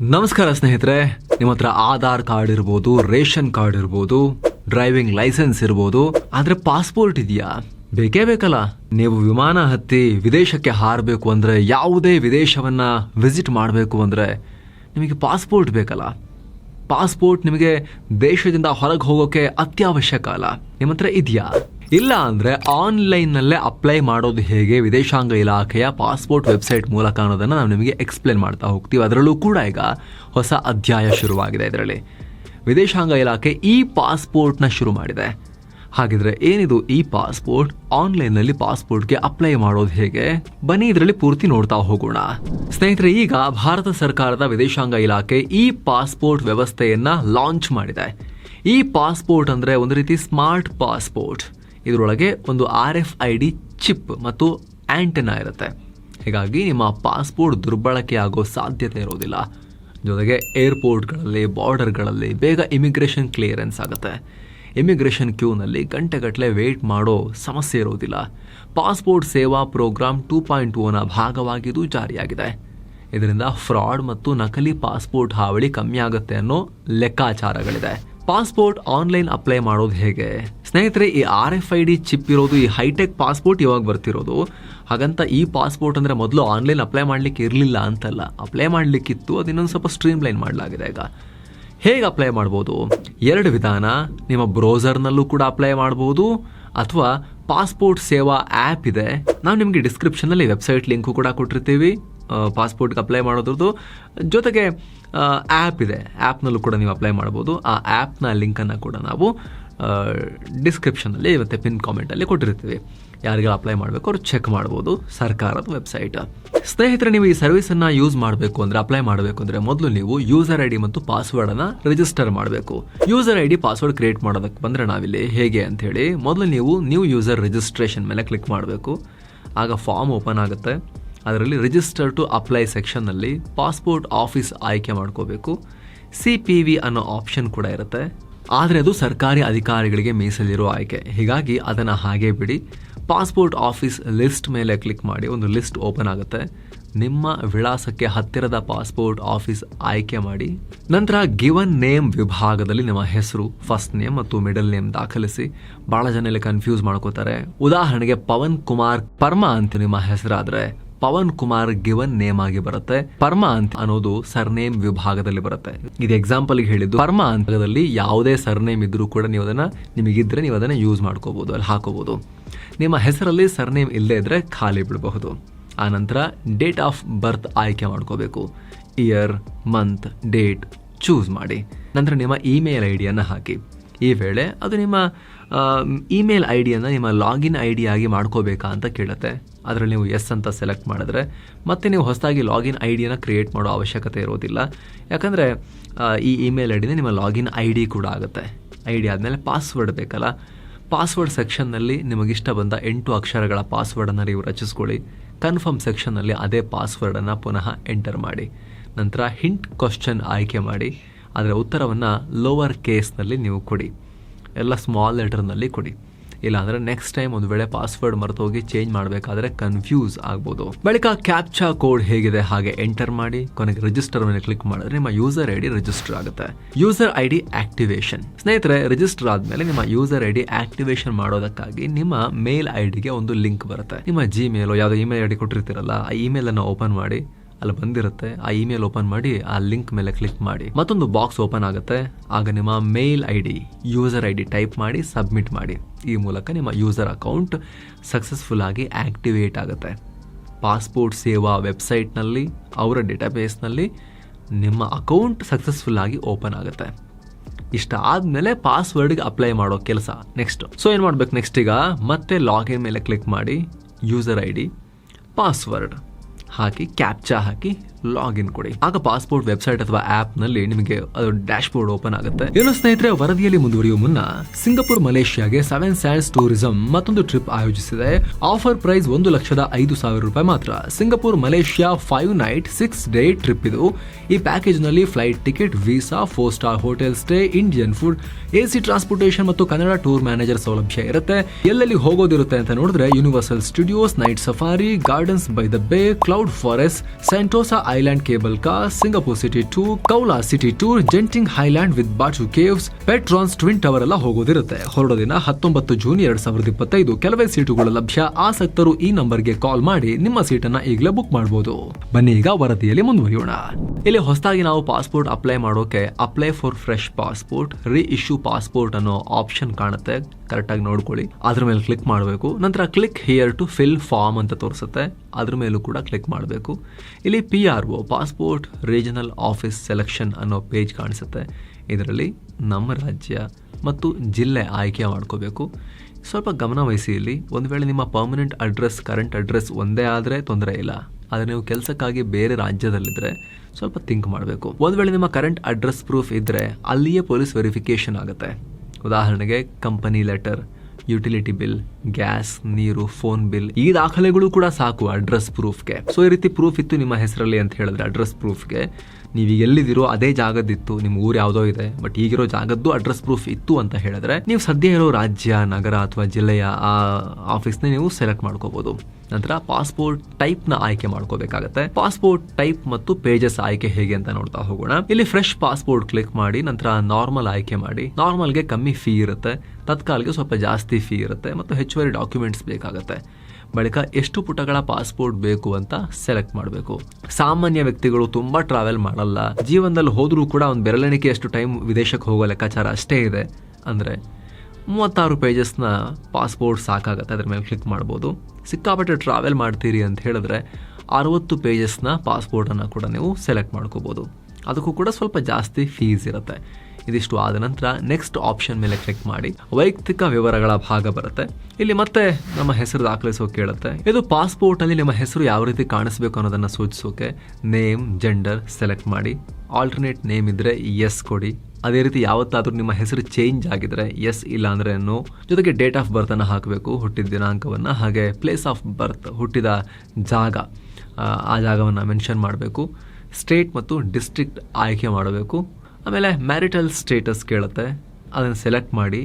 ನಮಸ್ಕಾರ ಸ್ನೇಹಿತರೆ, ನಿಮ್ಮ ಹತ್ರ ಆಧಾರ್ ಕಾರ್ಡ್ ಇರ್ಬೋದು, ರೇಷನ್ ಕಾರ್ಡ್ ಇರ್ಬೋದು, ಡ್ರೈವಿಂಗ್ ಲೈಸೆನ್ಸ್ ಇರ್ಬೋದು, ಆದ್ರೆ ಪಾಸ್ಪೋರ್ಟ್ ಇದೆಯಾ? ಬೇಕೇ ಬೇಕಲ್ಲ? ನೀವು ವಿಮಾನ ಹತ್ತಿ ವಿದೇಶಕ್ಕೆ ಹಾರಬೇಕು ಅಂದ್ರೆ ಯಾವುದೇ ವಿದೇಶವನ್ನ ವಿಸಿಟ್ ಮಾಡಬೇಕು ಅಂದ್ರೆ ನಿಮಗೆ ಪಾಸ್ಪೋರ್ಟ್ ಬೇಕಲ್ಲ. ಪಾಸ್ಪೋರ್ಟ್ ನಿಮಗೆ ದೇಶದಿಂದ ಹೊರಗೆ ಹೋಗೋಕೆ ಅತ್ಯವಶ್ಯಕ ಅಲ್ಲ. ನಿಮ್ಮ ಹತ್ರ ಇದೆಯಾ? ಇಲ್ಲ ಅಂದ್ರೆ ಆನ್ಲೈನ್ ನಲ್ಲೇ ಅಪ್ಲೈ ಮಾಡೋದು ಹೇಗೆ, ವಿದೇಶಾಂಗ ಇಲಾಖೆಯ ಪಾಸ್ಪೋರ್ಟ್ ವೆಬ್ಸೈಟ್ ಮೂಲಕ ಅನ್ನೋದನ್ನ ನಾವು ನಿಮಗೆ ಎಕ್ಸ್ಪ್ಲೇನ್ ಮಾಡ್ತಾ ಹೋಗ್ತೀವಿ. ಅದರಲ್ಲೂ ಕೂಡ ಈಗ ಹೊಸ ಅಧ್ಯಾಯ ಶುರುವಾಗಿದೆ ಇದರಲ್ಲಿ. ವಿದೇಶಾಂಗ ಇಲಾಖೆ ಈ ಪಾಸ್ಪೋರ್ಟ್ನ ಶುರು ಮಾಡಿದೆ. ಹಾಗಿದ್ರೆ ಏನಿದು ಈ ಪಾಸ್ಪೋರ್ಟ್? ಆನ್ಲೈನ್ನಲ್ಲಿ ಪಾಸ್ಪೋರ್ಟ್ಗೆ ಅಪ್ಲೈ ಮಾಡೋದು ಹೇಗೆ? ಬನ್ನಿ ಇದರಲ್ಲಿ ಪೂರ್ತಿ ನೋಡ್ತಾ ಹೋಗೋಣ. ಸ್ನೇಹಿತರೆ, ಈಗ ಭಾರತ ಸರ್ಕಾರದ ವಿದೇಶಾಂಗ ಇಲಾಖೆ ಈ ಪಾಸ್ಪೋರ್ಟ್ ವ್ಯವಸ್ಥೆಯನ್ನು ಲಾಂಚ್ ಮಾಡಿದೆ. ಈ ಪಾಸ್ಪೋರ್ಟ್ ಅಂದ್ರೆ ಒಂದು ರೀತಿ ಸ್ಮಾರ್ಟ್ ಪಾಸ್ಪೋರ್ಟ್. ಇದರೊಳಗೆ ಒಂದು R F I D chip ಮತ್ತು ಆಂಟೆನಾ ಇರುತ್ತೆ. ಹೀಗಾಗಿ ನಿಮ್ಮ ಪಾಸ್ಪೋರ್ಟ್ ದುರ್ಬಳಕೆ ಆಗೋ ಸಾಧ್ಯತೆ ಇರೋದಿಲ್ಲ. ಜೊತೆಗೆ ಏರ್ಪೋರ್ಟ್ಗಳಲ್ಲಿ, ಬಾರ್ಡರ್ಗಳಲ್ಲಿ ಬೇಗ ಇಮಿಗ್ರೇಷನ್ ಕ್ಲಿಯರೆನ್ಸ್ ಆಗುತ್ತೆ. ಇಮಿಗ್ರೇಷನ್ ಕ್ಯೂನಲ್ಲಿ ಗಂಟೆಗಟ್ಟಲೆ ವೇಟ್ ಮಾಡೋ ಸಮಸ್ಯೆ ಇರೋದಿಲ್ಲ. ಪಾಸ್ಪೋರ್ಟ್ ಸೇವಾ ಪ್ರೋಗ್ರಾಮ್ ಟೂ ಪಾಯಿಂಟ್ ಟೂನ ಭಾಗವಾಗಿದ್ದು ಜಾರಿಯಾಗಿದೆ. ಇದರಿಂದ ಫ್ರಾಡ್ ಮತ್ತು ನಕಲಿ ಪಾಸ್ಪೋರ್ಟ್ ಹಾವಳಿ ಕಮ್ಮಿ ಆಗುತ್ತೆ ಅನ್ನೋ ಲೆಕ್ಕಾಚಾರಗಳಿದೆ. ಪಾಸ್ಪೋರ್ಟ್ ಆನ್ಲೈನ್ ಅಪ್ಲೈ ಮಾಡೋದು ಹೇಗೆ? ಸ್ನೇಹಿತರೆ, ಈ R F I D chip ಇರೋದು, ಈ ಹೈಟೆಕ್ ಪಾಸ್ಪೋರ್ಟ್ ಇವಾಗ ಬರ್ತಿರೋದು. ಹಾಗಂತ ಈ ಪಾಸ್ಪೋರ್ಟ್ ಅಂದರೆ ಮೊದಲು ಆನ್ಲೈನ್ ಅಪ್ಲೈ ಮಾಡ್ಲಿಕ್ಕೆ ಇರಲಿಲ್ಲ ಅಂತಲ್ಲ. ಅಪ್ಲೈ ಮಾಡಲಿಕ್ಕಿತ್ತು ಇನ್ನೊಂದು ಸ್ವಲ್ಪ ಸ್ಟ್ರೀಮ್ ಲೈನ್ ಮಾಡಲಾಗಿದೆ ಈಗ. ಹೇಗೆ ಅಪ್ಲೈ ಮಾಡ್ಬೋದು? ಎರಡು ವಿಧಾನ. ನಿಮ್ಮ ಬ್ರೌಸರ್ನಲ್ಲೂ ಕೂಡ ಅಪ್ಲೈ ಮಾಡ್ಬೋದು, ಅಥವಾ ಪಾಸ್ಪೋರ್ಟ್ ಸೇವಾ ಆ್ಯಪ್ ಇದೆ. ನಾವು ನಿಮಗೆ ಡಿಸ್ಕ್ರಿಪ್ಷನಲ್ಲಿ ವೆಬ್ಸೈಟ್ ಲಿಂಕು ಕೂಡ ಕೊಟ್ಟಿರ್ತೀವಿ. ಪಾಸ್ಪೋರ್ಟ್ಗೆ ಅಪ್ಲೈ ಮಾಡೋದ್ರದ್ದು. ಜೊತೆಗೆ ಆ್ಯಪ್ ಇದೆ. ಆ್ಯಪ್ನಲ್ಲೂ ಕೂಡ ನೀವು ಅಪ್ಲೈ ಮಾಡ್ಬೋದು. ಆ ಆ್ಯಪ್ನ ಲಿಂಕನ್ನು ಕೂಡ ನಾವು ಡಿಸ್ಕ್ರಿಪ್ಷನಲ್ಲಿ ಮತ್ತು ಪಿನ್ ಕಾಮೆಂಟಲ್ಲಿ ಕೊಟ್ಟಿರ್ತೀವಿ. ಯಾರಿಗೆಲ್ಲ ಅಪ್ಲೈ ಮಾಡಬೇಕು ಅವ್ರು ಚೆಕ್ ಮಾಡ್ಬೋದು ಸರ್ಕಾರದ ವೆಬ್ಸೈಟ್ ಸ್ನೇಹಿತರೆ, ನೀವು ಈ ಸರ್ವಿಸನ್ನು ಯೂಸ್ ಮಾಡಬೇಕು ಅಂದರೆ ಅಪ್ಲೈ ಮಾಡಬೇಕು ಅಂದರೆ ಮೊದಲು ನೀವು ಯೂಸರ್ ಐ ಡಿ ಮತ್ತು ಪಾಸ್ವರ್ಡನ್ನು ರಿಜಿಸ್ಟರ್ ಮಾಡಬೇಕು. User I D password create ಮಾಡೋದಕ್ಕೆ ಬಂದರೆ ನಾವಿಲ್ಲಿ ಹೇಗೆ ಅಂತ ಹೇಳಿ, ಮೊದಲು ನೀವು ನ್ಯೂ ಯೂಸರ್ ರಿಜಿಸ್ಟ್ರೇಷನ್ ಮೇಲೆ ಕ್ಲಿಕ್ ಮಾಡಬೇಕು. ಆಗ ಫಾರ್ಮ್ ಓಪನ್ ಆಗುತ್ತೆ. ಅದರಲ್ಲಿ ರಿಜಿಸ್ಟರ್ ಟು ಅಪ್ಲೈ ಸೆಕ್ಷನ್ನಲ್ಲಿ ಪಾಸ್ಪೋರ್ಟ್ ಆಫೀಸ್ ಆಯ್ಕೆ ಮಾಡ್ಕೋಬೇಕು. ಸಿ ಪಿ ವಿ ಅನ್ನೋ ಆಪ್ಷನ್ ಕೂಡ ಇರುತ್ತೆ. ಆದರೆ ಅದು ಸರ್ಕಾರಿ ಅಧಿಕಾರಿಗಳಿಗೆ ಮೀಸಲಿರೋ ಆಯ್ಕೆ. ಹೀಗಾಗಿ ಅದನ್ನು ಹಾಗೆ ಬಿಡಿ. ಪಾಸ್ಪೋರ್ಟ್ ಆಫೀಸ್ ಲಿಸ್ಟ್ ಮೇಲೆ ಕ್ಲಿಕ್ ಮಾಡಿ ಒಂದು ಲಿಸ್ಟ್ ಓಪನ್ ಆಗುತ್ತೆ. ನಿಮ್ಮ ವಿಳಾಸಕ್ಕೆ ಹತ್ತಿರದ ಪಾಸ್ಪೋರ್ಟ್ ಆಫೀಸ್ ಆಯ್ಕೆ ಮಾಡಿ. ನಂತರ ಗಿವನ್ ನೇಮ್ ವಿಭಾಗದಲ್ಲಿ ನಿಮ್ಮ ಹೆಸರು ಫಸ್ಟ್ ನೇಮ್ ಮತ್ತು ಮಿಡಲ್ ನೇಮ್ ದಾಖಲಿಸಿ. ಬಹಳ ಜನ ಕನ್ಫ್ಯೂಸ್ ಮಾಡ್ಕೋತಾರೆ. ಉದಾಹರಣೆಗೆ ಪವನ್ ಕುಮಾರ್ ಪರ್ಮಾ ಅಂತ ನಿಮ್ಮ ಹೆಸರಾದ್ರೆ ಪವನ್ ಕುಮಾರ್ ಗಿವನ್ ನೇಮ್ ಆಗಿ ಬರುತ್ತೆ. ಪರ್ಮಾ ಅಂತ ಅನ್ನೋದು ಸರ್ನೇಮ್ ವಿಭಾಗದಲ್ಲಿ ಬರುತ್ತೆ. ಇದು ಎಕ್ಸಾಂಪಲ್ ಹೇಳಿದ್ದು. ಪರ್ಮಾ ಅಂತದಲ್ಲಿ ಯಾವುದೇ ಸರ್ನೇಮ್ ಇದ್ರೂ ಕೂಡ ನೀವು ಅದನ್ನ ನಿಮಗಿದ್ರೆ ನೀವು ಅದನ್ನ ಯೂಸ್ ಮಾಡ್ಕೋಬಹುದು ಅಲ್ಲಿ ಹಾಕೋಬಹುದು ನಿಮ್ಮ ಹೆಸರಲ್ಲಿ ಸರ್ನೇಮ್ ಇಲ್ಲದೇ ಇದ್ರೆ ಖಾಲಿ ಬಿಡಬಹುದು. ಆ ನಂತರ ಡೇಟ್ ಆಫ್ ಬರ್ತ್ ಆಯ್ಕೆ ಮಾಡ್ಕೋಬೇಕು. ಇಯರ್ ಮಂತ್ ಡೇಟ್ ಚೂಸ್ ಮಾಡಿ. ನಂತರ ನಿಮ್ಮ ಇಮೇಲ್ ಐಡಿಯನ್ನು ಹಾಕಿ. ಈ ವೇಳೆ ಅದು ನಿಮ್ಮ ಇಮೇಲ್ ಐ ಡಿಯನ್ನು ನಿಮ್ಮ ಲಾಗಿನ್ ಐ ಡಿ ಆಗಿ ಮಾಡ್ಕೋಬೇಕಾ ಅಂತ ಕೇಳುತ್ತೆ. ಅದರಲ್ಲಿ ನೀವು ಎಸ್ ಅಂತ ಸೆಲೆಕ್ಟ್ ಮಾಡಿದ್ರೆ ಮತ್ತೆ ನೀವು ಹೊಸದಾಗಿ ಲಾಗಿನ್ ಐ ಡಿಯನ್ನು ಕ್ರಿಯೇಟ್ ಮಾಡೋ ಅವಶ್ಯಕತೆ ಇರೋದಿಲ್ಲ. ಯಾಕಂದರೆ ಈ ಇಮೇಲ್ ಐ ಡಿನೇ ನಿಮ್ಮ ಲಾಗಿನ್ ಐ ಡಿ ಕೂಡ ಆಗುತ್ತೆ. ಐ ಡಿ ಆದಮೇಲೆ ಪಾಸ್ವರ್ಡ್ ಬೇಕಲ್ಲ. ಪಾಸ್ವರ್ಡ್ ಸೆಕ್ಷನ್ನಲ್ಲಿ ನಿಮಗಿಷ್ಟ ಬಂದ ಎಂಟು ಅಕ್ಷರಗಳ ಪಾಸ್ವರ್ಡನ್ನು ನೀವು ರಚಿಸ್ಕೊಳ್ಳಿ. ಕನ್ಫರ್ಮ್ ಸೆಕ್ಷನ್ನಲ್ಲಿ ಅದೇ ಪಾಸ್ವರ್ಡನ್ನು ಪುನಃ ಎಂಟರ್ ಮಾಡಿ. ನಂತರ ಹಿಂಟ್ ಕ್ವಶನ್ ಆಯ್ಕೆ ಮಾಡಿ. ಅದರ ಉತ್ತರವನ್ನು ಲೋವರ್ ಕೇಸ್ನಲ್ಲಿ ನೀವು ಕೊಡಿ. ಎಲ್ಲ ಸ್ಮಾಲ್ ಲೆಟರ್ನಲ್ಲಿ ಕೊಡಿ. ಇಲ್ಲಾಂದರೆ ನೆಕ್ಸ್ಟ್ ಟೈಮ್ ಒಂದು ವೇಳೆ ಪಾಸ್ವರ್ಡ್ ಮರೆತೋಗಿ ಚೇಂಜ್ ಮಾಡಬೇಕಾದ್ರೆ ಕನ್ಫ್ಯೂಸ್ ಆಗ್ಬೋದು. ಬಳಿಕ ಕ್ಯಾಪ್ಚಾ ಕೋಡ್ ಹೇಗಿದೆ ಹಾಗೆ ಎಂಟರ್ ಮಾಡಿ, ಕೊನೆಗೆ ರಿಜಿಸ್ಟರ್ ಮೇಲೆ ಕ್ಲಿಕ್ ಮಾಡಿದ್ರೆ ನಿಮ್ಮ ಯೂಸರ್ ಐ ಡಿ ರಿಜಿಸ್ಟರ್ ಆಗುತ್ತೆ. ಯೂಸರ್ ಐ ಡಿ ಆಕ್ಟಿವೇಶನ್ ಸ್ನೇಹಿತರೆ ರಿಜಿಸ್ಟರ್ ಆದ್ಮೇಲೆ ನಿಮ್ಮ ಯೂಸರ್ ಐ ಡಿ ಆಕ್ಟಿವೇಶನ್ ಮಾಡೋದಕ್ಕಾಗಿ ನಿಮ್ಮ ಮೇಲ್ ಐ ಡಿಗೆ ಒಂದು ಲಿಂಕ್ ಬರುತ್ತೆ. ನಿಮ್ಮ ಜಿಮೇಲ್ ಯಾವುದೋ ಇಮೇಲ್ ಐ ಡಿ ಕೊಟ್ಟಿರ್ತೀರಲ್ಲ, ಆ ಇಮೇಲ್ ಅನ್ನು ಓಪನ್ ಮಾಡಿ ಅಲ್ಲಿ ಬಂದಿರುತ್ತೆ, ಆ ಇಮೇಲ್ ಓಪನ್ ಮಾಡಿ, ಆ ಲಿಂಕ್ ಮೇಲೆ ಕ್ಲಿಕ್ ಮಾಡಿ. ಮತ್ತೊಂದು ಬಾಕ್ಸ್ ಓಪನ್ ಆಗುತ್ತೆ. ಆಗ ನಿಮ್ಮ mail I D user I D type ಮಾಡಿ ಸಬ್ಮಿಟ್ ಮಾಡಿ. ಈ ಮೂಲಕ ನಿಮ್ಮ ಯೂಸರ್ ಅಕೌಂಟ್ ಸಕ್ಸಸ್ಫುಲ್ ಆಗಿ ಆಕ್ಟಿವೇಟ್ ಆಗುತ್ತೆ. ಪಾಸ್ಪೋರ್ಟ್ ಸೇವಾ ವೆಬ್ಸೈಟ್ನಲ್ಲಿ ಅವರ ಡೇಟಾಬೇಸ್ನಲ್ಲಿ ನಿಮ್ಮ ಅಕೌಂಟ್ ಸಕ್ಸಸ್ಫುಲ್ ಆಗಿ ಓಪನ್ ಆಗುತ್ತೆ. ಇಷ್ಟ ಆದಮೇಲೆ ಪಾಸ್ವರ್ಡ್ಗೆ ಅಪ್ಲೈ ಮಾಡೋ ಕೆಲಸ ನೆಕ್ಸ್ಟ್ ಸೊ ಏನು ಮಾಡ್ಬೇಕು ನೆಕ್ಸ್ಟ್ ಈಗ? ಮತ್ತೆ ಲಾಗಿನ್ ಮೇಲೆ ಕ್ಲಿಕ್ ಮಾಡಿ ಯೂಸರ್ ಐ ಡಿ ಪಾಸ್ವರ್ಡ್ ಹಾಕಿ ಕ್ಯಾಪ್ಚಾ ಹಾಕಿ ಲಾಗಿನ್ ಕೊಡಿ. ಆಗ ಪಾಸ್ಪೋರ್ಟ್ ವೆಬ್ಸೈಟ್ ಅಥವಾ ಆಪ್ನಲ್ಲಿ ನಿಮಗೆ ಅದು ಡ್ಯಾಶ್ ಓಪನ್ ಆಗುತ್ತೆ. ಏನು ಸ್ನೇಹಿತರೆ, ವರದಿಯಲ್ಲಿ ಮುಂದುವರಿಯುವ ಮುನ್ನ ಸಿಂಗಪುರ್, ಮಲೇಷ್ಯಾಗೆ ಸೆವೆನ್ ಸ್ಯಾಂಡ್ಸ್ ಟೂರಿಸಂ ಮತ್ತೊಂದು ಟ್ರಿಪ್ ಆಯೋಜಿಸಿದೆ. ಆಫರ್ ಪ್ರೈಸ್ ಒಂದು ಲಕ್ಷದ ಐದು ಸಾವಿರ ರೂಪಾಯಿ ಮಾತ್ರ. Singapore, Malaysia five night six day trip ಇದು. ಈ ಪ್ಯಾಕೇಜ್ನಲ್ಲಿ flight ticket visa four star hotel stay Indian food AC transportation ಮತ್ತು ಕನ್ನಡ ಟೂರ್ ಮ್ಯಾನೇಜರ್ ಸೌಲಭ್ಯ ಇರುತ್ತೆ. ಎಲ್ಲೆಲ್ಲಿ ಹೋಗೋದಿರುತ್ತೆ ಅಂತ ನೋಡಿದ್ರೆ Universal Studios Night Safari Gardens by the Bay Cloud Forest Sentosa Island cable car Singapore city tour Kuala city tour Genting Highland with Batu Caves Petronas Twin Tower ಎಲ್ಲ ಹೋಗೋದಿರುತ್ತೆ. ಹೊರಡೋ ದಿನ ಹತ್ತೊಂಬತ್ತು ಜೂನ್ ಎರಡ್ ಸಾವಿರದ ಇಪ್ಪತ್ತೈದು ಕೆಲವೇ ಸೀಟುಗಳು ಲಭ್ಯ. ಆಸಕ್ತರು ಈ ನಂಬರ್ಗೆ ಕಾಲ್ ಮಾಡಿ ನಿಮ್ಮ ಸೀಟನ್ನ ಈಗಲೇ ಬುಕ್ ಮಾಡಬಹುದು ಬನ್ನಿ ಈಗ ವರದಿಯಲ್ಲಿ ಮುಂದುವರಿಯೋಣ. ಇಲ್ಲಿ ಹೊಸದಾಗಿ ನಾವು ಪಾಸ್ಪೋರ್ಟ್ ಅಪ್ಲೈ ಮಾಡೋಕೆ apply for fresh passport re issue passport ಅನ್ನೋ ಆಪ್ಷನ್ ಕಾಣುತ್ತೆ. ಕರೆಕ್ಟಾಗಿ ನೋಡ್ಕೊಳ್ಳಿ. ಅದ್ರ ಮೇಲೆ ಕ್ಲಿಕ್ ಮಾಡಬೇಕು. ನಂತರ click here to fill form ಅಂತ ತೋರಿಸುತ್ತೆ. ಅದ್ರ ಮೇಲೂ ಕೂಡ ಕ್ಲಿಕ್ ಮಾಡಬೇಕು. ಇಲ್ಲಿ P R O passport regional office selection ಅನ್ನೋ ಪೇಜ್ ಕಾಣಿಸುತ್ತೆ. ಇದರಲ್ಲಿ ನಮ್ಮ ರಾಜ್ಯ ಮತ್ತು ಜಿಲ್ಲೆ ಆಯ್ಕೆ ಮಾಡ್ಕೋಬೇಕು. ಸ್ವಲ್ಪ ಗಮನವಹಿಸಿ ಇಲ್ಲಿ. ಒಂದು ವೇಳೆ ನಿಮ್ಮ ಪರ್ಮನೆಂಟ್ ಅಡ್ರೆಸ್ ಕರೆಂಟ್ ಅಡ್ರೆಸ್ ಒಂದೇ ಆದರೆ ತೊಂದರೆ ಇಲ್ಲ. ಆದರೆ ನೀವು ಕೆಲಸಕ್ಕಾಗಿ ಬೇರೆ ರಾಜ್ಯದಲ್ಲಿದ್ದರೆ ಸ್ವಲ್ಪ ಥಿಂಕ್ ಮಾಡಬೇಕು. ಒಂದು ವೇಳೆ ನಿಮ್ಮ ಕರೆಂಟ್ ಅಡ್ರೆಸ್ ಪ್ರೂಫ್ ಇದ್ದರೆ ಅಲ್ಲಿಯೇ ಪೊಲೀಸ್ ವೆರಿಫಿಕೇಷನ್ ಆಗುತ್ತೆ. ಉದಾಹರಣೆಗೆ company letter utility bill gas ನೀರು ಫೋನ್ ಬಿಲ್ ಈ ದಾಖಲೆಗಳು ಕೂಡ ಸಾಕು ಅಡ್ರೆಸ್ ಪ್ರೂಫ್ಗೆ ಸೊ ಈ ರೀತಿ ಪ್ರೂಫ್ ಇತ್ತು ನಿಮ್ಮ ಹೆಸರಲ್ಲಿ ಅಂತ ಹೇಳಿದ್ರೆ ಅಡ್ರೆಸ್ ಪ್ರೂಫ್ಗೆ ನೀವು ಎಲ್ಲಿದ್ದೀರೋ ಅದೇ ಜಾಗದಿತ್ತು ನಿಮ್ಮ ಊರು ಯಾವುದೋ ಇದೆ ಬಟ್ ಈಗಿರೋ ಜಾಗದ್ದು ಅಡ್ರೆಸ್ ಪ್ರೂಫ್ ಇತ್ತು ಅಂತ ಹೇಳಿದ್ರೆ ನೀವು ಸದ್ಯ ಇರೋ ರಾಜ್ಯ, ನಗರ ಅಥವಾ ಜಿಲ್ಲೆಯ ಆ ಆಫೀಸ್ನ ನೀವು ಸೆಲೆಕ್ಟ್ ಮಾಡ್ಕೋಬಹುದು ನಂತರ ಪಾಸ್ಪೋರ್ಟ್ ಟೈಪ್ನ ಆಯ್ಕೆ ಮಾಡ್ಕೋಬೇಕಾಗತ್ತೆ. ಪಾಸ್ಪೋರ್ಟ್ ಟೈಪ್ ಮತ್ತು ಪೇಜಸ್ ಆಯ್ಕೆ ಹೇಗೆ ಅಂತ ನೋಡ್ತಾ ಹೋಗೋಣ. ಇಲ್ಲಿ ಫ್ರೆಶ್ ಪಾಸ್ಪೋರ್ಟ್ ಕ್ಲಿಕ್ ಮಾಡಿ, ನಂತರ ನಾರ್ಮಲ್ ಆಯ್ಕೆ ಮಾಡಿ. ನಾರ್ಮಲ್ಗೆ ಕಮ್ಮಿ ಫೀ ಇರುತ್ತೆ. ತತ್ಕಾಲ್ಗೆ ಸ್ವಲ್ಪ ಜಾಸ್ತಿ ಫೀ ಇರುತ್ತೆ ಮತ್ತು ಹೆಚ್ಚುವರಿ ಡಾಕ್ಯುಮೆಂಟ್ಸ್ ಬೇಕಾಗುತ್ತೆ. ಬಳಿಕ ಎಷ್ಟು ಪುಟಗಳ ಪಾಸ್ಪೋರ್ಟ್ ಬೇಕು ಅಂತ ಸೆಲೆಕ್ಟ್ ಮಾಡಬೇಕು. ಸಾಮಾನ್ಯ ವ್ಯಕ್ತಿಗಳು ತುಂಬ ಟ್ರಾವೆಲ್ ಮಾಡಲ್ಲ. ಜೀವನದಲ್ಲಿ ಹೋದರೂ ಕೂಡ ಒಂದು ಬೆರಳೆಣಿಕೆಯಷ್ಟು ಟೈಮ್ ವಿದೇಶಕ್ಕೆ ಹೋಗೋ ಲೆಕ್ಕಾಚಾರ ಅಷ್ಟೇ ಇದೆ. ಅಂದರೆ ಮೂವತ್ತಾರು ಪೇಜಸ್ನ ಪಾಸ್ಪೋರ್ಟ್ ಸಾಕಾಗುತ್ತೆ, ಅದ್ರ ಮೇಲೆ ಕ್ಲಿಕ್ ಮಾಡ್ಬೋದು. ಸಿಕ್ಕಾಪಟ್ಟೆ ಟ್ರಾವೆಲ್ ಮಾಡ್ತೀರಿ ಅಂತ ಹೇಳಿದ್ರೆ ಅರವತ್ತು ಪೇಜಸ್ನ ಪಾಸ್ಪೋರ್ಟನ್ನು ಕೂಡ ನೀವು ಸೆಲೆಕ್ಟ್ ಮಾಡ್ಕೋಬೋದು. ಅದಕ್ಕೂ ಕೂಡ ಸ್ವಲ್ಪ ಜಾಸ್ತಿ ಫೀಸ್ ಇರುತ್ತೆ. ಇದಿಷ್ಟು ಆದ ನಂತರ ನೆಕ್ಸ್ಟ್ ಆಪ್ಷನ್ ಮೇಲೆ ಕ್ಲಿಕ್ ಮಾಡಿ ವೈಯಕ್ತಿಕ ವಿವರಗಳ ಭಾಗ ಬರುತ್ತೆ. ಇಲ್ಲಿ ಮತ್ತೆ ನಮ್ಮ ಹೆಸರು ದಾಖಲಿಸೋಕೆ ಕೇಳುತ್ತೆ. ಇದು ಪಾಸ್ಪೋರ್ಟ್ ಅಲ್ಲಿ ನಿಮ್ಮ ಹೆಸರು ಯಾವ ರೀತಿ ಕಾಣಿಸಬೇಕು ಅನ್ನೋದನ್ನ ಸೂಚಿಸೋಕೆ ನೇಮ್ ಜೆಂಡರ್ ಸೆಲೆಕ್ಟ್ ಮಾಡಿ. ಆಲ್ಟರ್ನೇಟ್ ನೇಮ್ ಇದ್ರೆ ಎಸ್ ಕೊಡಿ. ಅದೇ ರೀತಿ ಯಾವತ್ತಾದರೂ ನಿಮ್ಮ ಹೆಸರು ಚೇಂಜ್ ಆಗಿದ್ರೆ ಎಸ್ ಇಲ್ಲ ಅಂದ್ರೆ ನೋ ಜೊತೆಗೆ ಡೇಟ್ ಆಫ್ ಬರ್ತ್ ಅನ್ನ ಹಾಕಬೇಕು, ಹುಟ್ಟಿದ ದಿನಾಂಕವನ್ನ, ಹಾಗೆ ಪ್ಲೇಸ್ ಆಫ್ ಬರ್ತ್ ಹುಟ್ಟಿದ ಜಾಗ, ಆ ಜಾಗವನ್ನು ಮೆನ್ಷನ್ ಮಾಡಬೇಕು. ಸ್ಟೇಟ್ ಮತ್ತು ಡಿಸ್ಟ್ರಿಕ್ಟ್ ಆಯ್ಕೆ ಮಾಡಬೇಕು. ಆಮೇಲೆ ಮ್ಯಾರಿಟಲ್ ಸ್ಟೇಟಸ್ ಕೇಳುತ್ತೆ. ಅದನ್ನು ಸೆಲೆಕ್ಟ್ ಮಾಡಿ,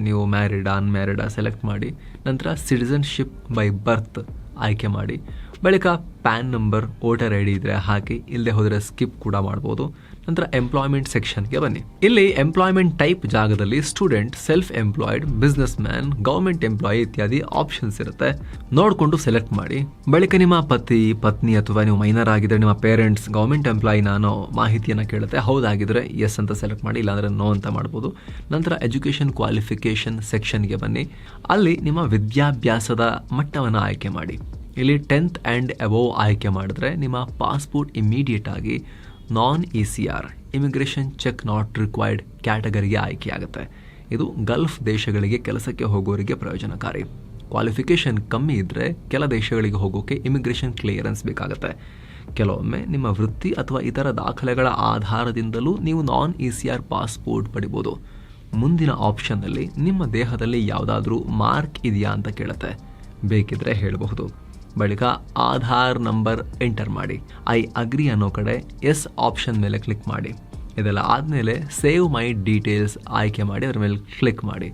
ನೀವು ಮ್ಯಾರಿಡ್ ಅನ್ಮ್ಯಾರಿಡ ಸೆಲೆಕ್ಟ್ ಮಾಡಿ, ನಂತರ ಸಿಟಿಸನ್ಶಿಪ್ ಬೈ ಬರ್ತ್ ಆಯ್ಕೆ ಮಾಡಿ. ಬಳಿಕ PAN number voter I D ಇದ್ದರೆ ಹಾಕಿ ಇಲ್ಲದೆ ಹೋದರೆ ಸ್ಕಿಪ್ ಕೂಡ ಮಾಡ್ಬೋದು. ನಂತರ ಎಂಪ್ಲಾಯ್ಮೆಂಟ್ ಸೆಕ್ಷನ್ಗೆ ಬನ್ನಿ. ಇಲ್ಲಿ ಎಂಪ್ಲಾಯ್ಮೆಂಟ್ ಟೈಪ್ ಜಾಗದಲ್ಲಿ student self employed business man government employee ಇತ್ಯಾದಿ ಆಪ್ಷನ್ಸ್ ಇರುತ್ತೆ. ನೋಡಿಕೊಂಡು ಸೆಲೆಕ್ಟ್ ಮಾಡಿ. ಬಳಿಕ ನಿಮ್ಮ ಪತಿ, ಪತ್ನಿ ಅಥವಾ ನೀವು ಮೈನರ್ ಆಗಿದ್ರೆ ನಿಮ್ಮ ಪೇರೆಂಟ್ಸ್ ಗೌರ್ಮೆಂಟ್ ಎಂಪ್ಲಾಯಿ ನಾನು ಮಾಹಿತಿಯನ್ನು ಕೇಳುತ್ತೆ. ಹೌದಾಗಿದ್ರೆ ಎಸ್ ಅಂತ ಸೆಲೆಕ್ಟ್ ಮಾಡಿ, ಇಲ್ಲಾಂದರೆ ನೋ ಅಂತ ಮಾಡ್ಬೋದು. ನಂತರ ಎಜುಕೇಷನ್ ಕ್ವಾಲಿಫಿಕೇಷನ್ ಸೆಕ್ಷನ್ಗೆ ಬನ್ನಿ. ಅಲ್ಲಿ ನಿಮ್ಮ ವಿದ್ಯಾಭ್ಯಾಸದ ಮಟ್ಟವನ್ನು ಆಯ್ಕೆ ಮಾಡಿ. ಇಲ್ಲಿ ಟೆಂತ್ ಆ್ಯಂಡ್ ಅಬೋವ್ ಆಯ್ಕೆ ಮಾಡಿದ್ರೆ ನಿಮ್ಮ ಪಾಸ್ಪೋರ್ಟ್ ಇಮಿಡಿಯೇಟ್ ಆಗಿ non E C R immigration check not required ಕ್ಯಾಟಗರಿಗೆ ಆಯ್ಕೆಯಾಗುತ್ತೆ. ಇದು ಗಲ್ಫ್ ದೇಶಗಳಿಗೆ ಕೆಲಸಕ್ಕೆ ಹೋಗೋರಿಗೆ ಪ್ರಯೋಜನಕಾರಿ. ಕ್ವಾಲಿಫಿಕೇಷನ್ ಕಮ್ಮಿ ಇದ್ದರೆ ಕೆಲ ದೇಶಗಳಿಗೆ ಹೋಗೋಕ್ಕೆ ಇಮಿಗ್ರೇಷನ್ ಕ್ಲಿಯರೆನ್ಸ್ ಬೇಕಾಗುತ್ತೆ. ಕೆಲವೊಮ್ಮೆ ನಿಮ್ಮ ವೃತ್ತಿ ಅಥವಾ ಇತರ ದಾಖಲೆಗಳ ಆಧಾರದಿಂದಲೂ ನೀವು non E C R passport ಪಡಿಬೋದು. ಮುಂದಿನ ಆಪ್ಷನ್ನಲ್ಲಿ ನಿಮ್ಮ ದೇಹದಲ್ಲಿ ಯಾವುದಾದ್ರೂ ಮಾರ್ಕ್ ಇದೆಯಾ ಅಂತ ಕೇಳುತ್ತೆ. ಬೇಕಿದ್ರೆ ಹೇಳಬಹುದು. ಬಳಿಕ ಆಧಾರ್ ನಂಬರ್ ಎಂಟರ್ ಮಾಡಿ. ಐ ಅಗ್ರಿ ಅನ್ನೋ ಕಡೆ ಎಸ್ ಆಪ್ಷನ್ ಮೇಲೆ ಕ್ಲಿಕ್ ಮಾಡಿ. ಇದೆಲ್ಲ ಆದಮೇಲೆ ಸೇವ್ ಮೈ ಡೀಟೇಲ್ಸ್ ಆಯ್ಕೆ ಮಾಡಿ ಅದರ ಮೇಲೆ ಕ್ಲಿಕ್ ಮಾಡಿ.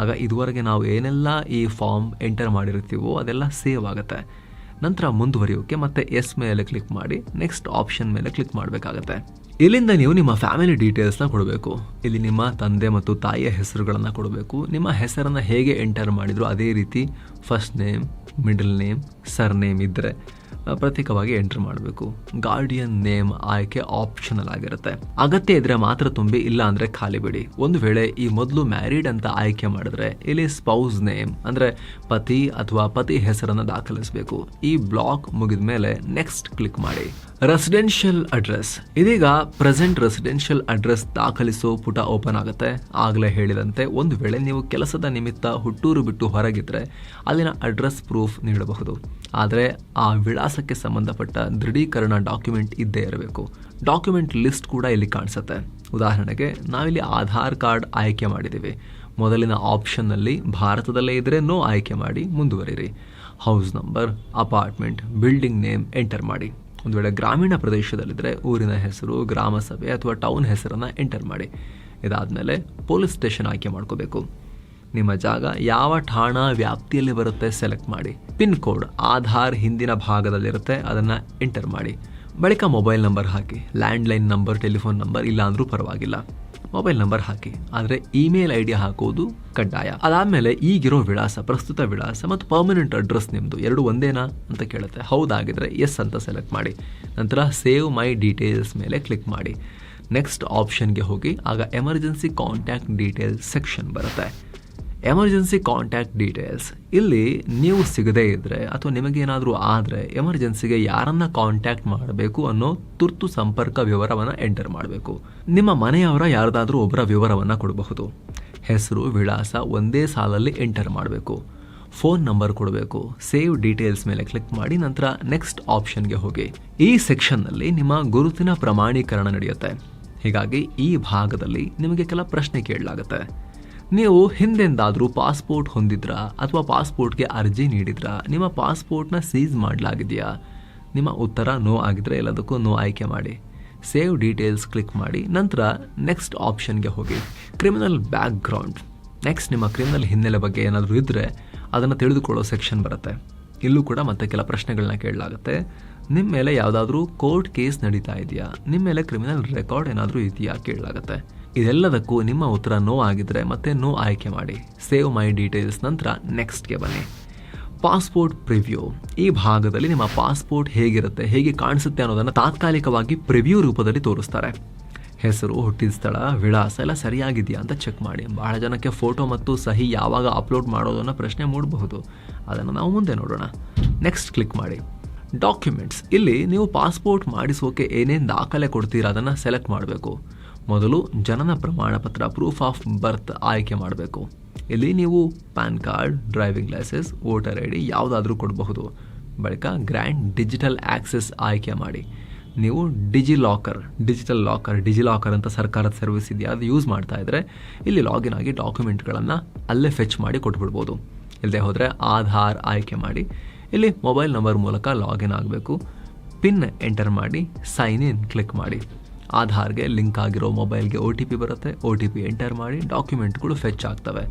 ಆಗ ಇದುವರೆಗೆ ನಾವು ಏನೆಲ್ಲ ಈ ಫಾರ್ಮ್ ಎಂಟರ್ ಮಾಡಿರ್ತೀವೋ ಅದೆಲ್ಲ ಸೇವ್ ಆಗುತ್ತೆ. ನಂತರ ಮುಂದುವರಿಯೋಕ್ಕೆ ಮತ್ತೆ ಎಸ್ ಮೇಲೆ ಕ್ಲಿಕ್ ಮಾಡಿ, ನೆಕ್ಸ್ಟ್ ಆಪ್ಷನ್ ಮೇಲೆ ಕ್ಲಿಕ್ ಮಾಡಬೇಕಾಗತ್ತೆ. ಇಲ್ಲಿಂದ ನೀವು ನಿಮ್ಮ ಫ್ಯಾಮಿಲಿ ಡೀಟೇಲ್ಸ್ನ ಕೊಡಬೇಕು. ಇಲ್ಲಿ ನಿಮ್ಮ ತಂದೆ ಮತ್ತು ತಾಯಿಯ ಹೆಸರುಗಳನ್ನು ಕೊಡಬೇಕು. ನಿಮ್ಮ ಹೆಸರನ್ನು ಹೇಗೆ ಎಂಟರ್ ಮಾಡಿದ್ರು ಅದೇ ರೀತಿ first name middle name surname ಇದ್ದರೆ ಪ್ರತ್ಯೇಕವಾಗಿ ಎಂಟ್ರ್ ಮಾಡಬೇಕು. ಗಾರ್ಡಿಯನ್ ನೇಮ್ ಆಯ್ಕೆ ಆಪ್ಷನಲ್ ಆಗಿರುತ್ತೆ. ಅಗತ್ಯ ಇದ್ರೆ ಮಾತ್ರ ತುಂಬಿ, ಇಲ್ಲ ಅಂದ್ರೆ ಖಾಲಿ ಬಿಡಿ. ಒಂದು ವೇಳೆ ಈ ಮೊದಲು ಮ್ಯಾರಿಡ್ ಅಂತ ಆಯ್ಕೆ ಮಾಡಿದ್ರೆ, ಇಲ್ಲಿ ಸ್ಪೌಸ್ ನೇಮ್ ಅಂದ್ರೆ ಪತಿ ಅಥವಾ ಪತಿ ಹೆಸರನ್ನು ದಾಖಲಿಸಬೇಕು. ಈ ಬ್ಲಾಕ್ ಮುಗಿದ ಮೇಲೆ ನೆಕ್ಸ್ಟ್ ಕ್ಲಿಕ್ ಮಾಡಿ. ರೆಸಿಡೆನ್ಷಿಯಲ್ ಅಡ್ರೆಸ್ ಇದೀಗ ಪ್ರೆಸೆಂಟ್ ರೆಸಿಡೆನ್ಷಿಯಲ್ ಅಡ್ರೆಸ್ ದಾಖಲಿಸೋ ಪುಟ ಓಪನ್ ಆಗುತ್ತೆ. ಆಗಲೇ ಹೇಳಿದಂತೆ, ಒಂದು ವೇಳೆ ನೀವು ಕೆಲಸದ ನಿಮಿತ್ತ ಹುಟ್ಟೂರು ಬಿಟ್ಟು ಹೊರಗಿದ್ರೆ, ಅಲ್ಲಿನ ಅಡ್ರೆಸ್ ಪ್ರೂಫ್ ನೀಡಬಹುದು. ಆದರೆ ಆ ವಿಳಾಸಕ್ಕೆ ಸಂಬಂಧಪಟ್ಟ ದೃಢೀಕರಣ ಡಾಕ್ಯುಮೆಂಟ್ ಇದ್ದೇ ಇರಬೇಕು. ಡಾಕ್ಯುಮೆಂಟ್ ಲಿಸ್ಟ್ ಕೂಡ ಇಲ್ಲಿ ಕಾಣಿಸುತ್ತೆ. ಉದಾಹರಣೆಗೆ, ನಾವಿಲ್ಲಿ ಆಧಾರ್ ಕಾರ್ಡ್ ಆಯ್ಕೆ ಮಾಡಿದ್ದೀವಿ. ಮೊದಲಿನ ಆಪ್ಷನ್ನಲ್ಲಿ ಭಾರತದಲ್ಲೇ ಇದ್ದರೆ ನೋ ಆಯ್ಕೆ ಮಾಡಿ ಮುಂದುವರಿರಿ house number, apartment, building name enter ಮಾಡಿ. ಒಂದು ವೇಳೆ ಗ್ರಾಮೀಣ ಪ್ರದೇಶದಲ್ಲಿದ್ದರೆ ಊರಿನ ಹೆಸರು ಗ್ರಾಮಸಭೆ ಅಥವಾ ಟೌನ್ ಹೆಸರನ್ನು ಎಂಟರ್ ಮಾಡಿ. ಇದಾದಮೇಲೆ ಪೊಲೀಸ್ ಸ್ಟೇಷನ್ ಆಯ್ಕೆ ಮಾಡ್ಕೋಬೇಕು. ನಿಮ್ಮ ಜಾಗ ಯಾವ ಠಾಣಾ ವ್ಯಾಪ್ತಿಯಲ್ಲಿ ಬರುತ್ತೆ ಸೆಲೆಕ್ಟ್ ಮಾಡಿ. ಪಿನ್ ಕೋಡ್, ಆಧಾರ್ ಹಿಂದಿನ ಭಾಗದಲ್ಲಿರುತ್ತೆ, ಅದನ್ನು ಎಂಟರ್ ಮಾಡಿ. ಬಳಿಕ ಮೊಬೈಲ್ ನಂಬರ್ ಹಾಕಿ, ಲ್ಯಾಂಡ್ಲೈನ್ ನಂಬರ್, ಟೆಲಿಫೋನ್ ನಂಬರ್, ಇಲ್ಲಾಂದರೂ ಪರವಾಗಿಲ್ಲ. ಮೊಬೈಲ್ ನಂಬರ್ ಹಾಕಿ, ಆದರೆ ಇಮೇಲ್ ಐ ಡಿ ಹಾಕೋದು ಕಡ್ಡಾಯ. ಅದಾದಮೇಲೆ ಈಗಿರೋ ವಿಳಾಸ, ಪ್ರಸ್ತುತ ವಿಳಾಸ ಮತ್ತು ಪರ್ಮನೆಂಟ್ ಅಡ್ರೆಸ್ ನಿಮ್ಮದು ಎರಡು ಒಂದೇನಾ ಅಂತ ಕೇಳುತ್ತೆ. ಹೌದಾಗಿದ್ರೆ ಎಸ್ ಅಂತ ಸೆಲೆಕ್ಟ್ ಮಾಡಿ. ನಂತರ ಸೇವ್ ಮೈ ಡೀಟೇಲ್ಸ್ ಮೇಲೆ ಕ್ಲಿಕ್ ಮಾಡಿ. ನೆಕ್ಸ್ಟ್ ಆಪ್ಷನ್ಗೆ ಹೋಗಿ, ಆಗ ಎಮರ್ಜೆನ್ಸಿ ಕಾಂಟ್ಯಾಕ್ಟ್ ಡೀಟೇಲ್ಸ್ ಸೆಕ್ಷನ್ ಬರುತ್ತೆ. ಎಮರ್ಜೆನ್ಸಿ ಕಾಂಟ್ಯಾಕ್ಟ್ ಡೀಟೇಲ್ಸ್ ಇಲ್ಲಿ ನೀವು ಸಿಗದೇ ಇದ್ದರೆ ಅಥವಾ ನಿಮಗೇನಾದರೂ ಆದರೆ ಎಮರ್ಜೆನ್ಸಿಗೆ ಯಾರನ್ನು ಕಾಂಟ್ಯಾಕ್ಟ್ ಮಾಡಬೇಕು ಅನ್ನೋ ತುರ್ತು ಸಂಪರ್ಕ ವಿವರವನ್ನು ಎಂಟರ್ ಮಾಡಬೇಕು. ನಿಮ್ಮ ಮನೆಯವರ ಯಾರದಾದರೂ ಒಬ್ಬರ ವಿವರವನ್ನು ಕೊಡಬಹುದು. ಹೆಸರು, ವಿಳಾಸ ಒಂದೇ ಸಾಲಲ್ಲಿ ಎಂಟರ್ ಮಾಡಬೇಕು. ಫೋನ್ ನಂಬರ್ ಕೊಡಬೇಕು. ಸೇವ್ ಡೀಟೇಲ್ಸ್ ಮೇಲೆ ಕ್ಲಿಕ್ ಮಾಡಿ ನಂತರ ನೆಕ್ಸ್ಟ್ ಆಪ್ಷನ್ಗೆ ಹೋಗಿ. ಈ ಸೆಕ್ಷನ್ನಲ್ಲಿ ನಿಮ್ಮ ಗುರುತಿನ ಪ್ರಮಾಣೀಕರಣ ನಡೆಯುತ್ತೆ. ಹೀಗಾಗಿ ಈ ಭಾಗದಲ್ಲಿ ನಿಮಗೆ ಕೆಲ ಪ್ರಶ್ನೆ ಕೇಳಲಾಗುತ್ತೆ. ನೀವು ಹಿಂದೆಂದಾದರೂ ಪಾಸ್ಪೋರ್ಟ್ ಹೊಂದಿದ್ರಾ ಅಥವಾ ಪಾಸ್ಪೋರ್ಟ್ಗೆ ಅರ್ಜಿ ನೀಡಿದ್ರಾ? ನಿಮ್ಮ ಪಾಸ್ಪೋರ್ಟ್ನ ಸೀಸ್ ಮಾಡಲಾಗಿದೆಯಾ? ನಿಮ್ಮ ಉತ್ತರ ನೋ ಆಗಿದ್ರೆ ಎಲ್ಲದಕ್ಕೂ ನೋ ಆಯ್ಕೆ ಮಾಡಿ. ಸೇವ್ ಡೀಟೇಲ್ಸ್ ಕ್ಲಿಕ್ ಮಾಡಿ. ನಂತರ ನೆಕ್ಸ್ಟ್ ಆಪ್ಷನ್ಗೆ ಹೋಗಿ. Criminal background. ನೆಕ್ಸ್ಟ್ ನಿಮ್ಮ ಕ್ರಿಮಿನಲ್ ಹಿನ್ನೆಲೆ ಬಗ್ಗೆ ಏನಾದರೂ ಇದ್ದರೆ ಅದನ್ನು ತಿಳಿದುಕೊಳ್ಳೋ ಸೆಕ್ಷನ್ ಬರುತ್ತೆ. ಇಲ್ಲೂ ಕೂಡ ಮತ್ತೆ ಕೆಲ ಪ್ರಶ್ನೆಗಳನ್ನ ಕೇಳಲಾಗುತ್ತೆ. ನಿಮ್ಮ ಮೇಲೆ ಯಾವುದಾದ್ರೂ ಕೋರ್ಟ್ ಕೇಸ್ ನಡೀತಾ ಇದೆಯಾ? ನಿಮ್ಮ ಮೇಲೆ ಕ್ರಿಮಿನಲ್ ರೆಕಾರ್ಡ್ ಏನಾದರೂ ಇದೆಯಾ? ಕೇಳಲಾಗುತ್ತೆ. ಇದೆಲ್ಲದಕ್ಕೂ ನಿಮ್ಮ ಉತ್ತರ ನೋ ಆಗಿದ್ರೆ ಮತ್ತೆ ನೋ ಆಯ್ಕೆ ಮಾಡಿ. ಸೇವ್ ಮೈ ಡೀಟೇಲ್ಸ್ ನಂತರ ನೆಕ್ಸ್ಟ್ಗೆ ಬನ್ನಿ. Passport preview. ಈ ಭಾಗದಲ್ಲಿ ನಿಮ್ಮ ಪಾಸ್ಪೋರ್ಟ್ ಹೇಗಿರುತ್ತೆ, ಹೇಗೆ ಕಾಣಿಸುತ್ತೆ ಅನ್ನೋದನ್ನು ತಾತ್ಕಾಲಿಕವಾಗಿ ಪ್ರಿವ್ಯೂ ರೂಪದಲ್ಲಿ ತೋರಿಸ್ತಾರೆ. ಹೆಸರು, ಹುಟ್ಟಿದ ಸ್ಥಳ, ವಿಳಾಸ ಎಲ್ಲ ಸರಿಯಾಗಿದೆಯಾ ಅಂತ ಚೆಕ್ ಮಾಡಿ. ಬಹಳ ಜನಕ್ಕೆ ಫೋಟೋ ಮತ್ತು ಸಹಿ ಯಾವಾಗ ಅಪ್ಲೋಡ್ ಮಾಡೋದನ್ನು ಪ್ರಶ್ನೆ ಮೂಡಬಹುದು. ಅದನ್ನು ನಾವು ಮುಂದೆ ನೋಡೋಣ. ನೆಕ್ಸ್ಟ್ ಕ್ಲಿಕ್ ಮಾಡಿ. ಡಾಕ್ಯುಮೆಂಟ್ಸ್ ಇಲ್ಲಿ ನೀವು ಪಾಸ್ಪೋರ್ಟ್ ಮಾಡಿಸೋಕೆ ಏನೇನು ದಾಖಲೆ ಕೊಡ್ತೀರಾ ಅದನ್ನು ಸೆಲೆಕ್ಟ್ ಮಾಡಬೇಕು. ಮೊದಲು ಜನನ ಪ್ರಮಾಣ ಪತ್ರ ಪ್ರೂಫ್ ಆಫ್ ಬರ್ತ್ ಆಯ್ಕೆ ಮಾಡಬೇಕು. ಇಲ್ಲಿ ನೀವು PAN card, driving licence, voter I D ಯಾವುದಾದ್ರೂ ಕೊಡಬಹುದು. ಬಳಿಕ ಗ್ರ್ಯಾಂಡ್ ಡಿಜಿಟಲ್ ಆಕ್ಸೆಸ್ ಆಯ್ಕೆ ಮಾಡಿ. ನೀವು DigiLocker digital locker DigiLocker ಅಂತ ಸರ್ಕಾರದ ಸರ್ವಿಸ್ ಇದೆಯಾ? ಅದು ಯೂಸ್ ಮಾಡ್ತಾ ಇದ್ರೆ ಇಲ್ಲಿ ಲಾಗಿನ್ ಆಗಿ ಡಾಕ್ಯುಮೆಂಟ್ಗಳನ್ನು ಅಲ್ಲೇ ಫೆಚ್ ಮಾಡಿ ಕೊಟ್ಬಿಡ್ಬೋದು. ಇಲ್ಲದೆ ಹೋದರೆ ಆಧಾರ್ ಆಯ್ಕೆ ಮಾಡಿ. ಇಲ್ಲಿ ಮೊಬೈಲ್ ನಂಬರ್ ಮೂಲಕ ಲಾಗಿನ್ ಆಗಬೇಕು. ಪಿನ್ ಎಂಟರ್ ಮಾಡಿ ಸೈನ್ ಇನ್ ಕ್ಲಿಕ್ ಮಾಡಿ. ಆಧಾರ್ಗೆ ಲಿಂಕ್ ಆಗಿರೋ ಮೊಬೈಲ್ಗೆ ಒ ಟಿ ಪಿ ಬರುತ್ತೆ ಒ ಟಿ ಪಿ ಎಂಟರ್ ಮಾಡಿ ಡಾಕ್ಯುಮೆಂಟ್ಗಳು ಫೆಚ್ ಆಗ್ತವೆ.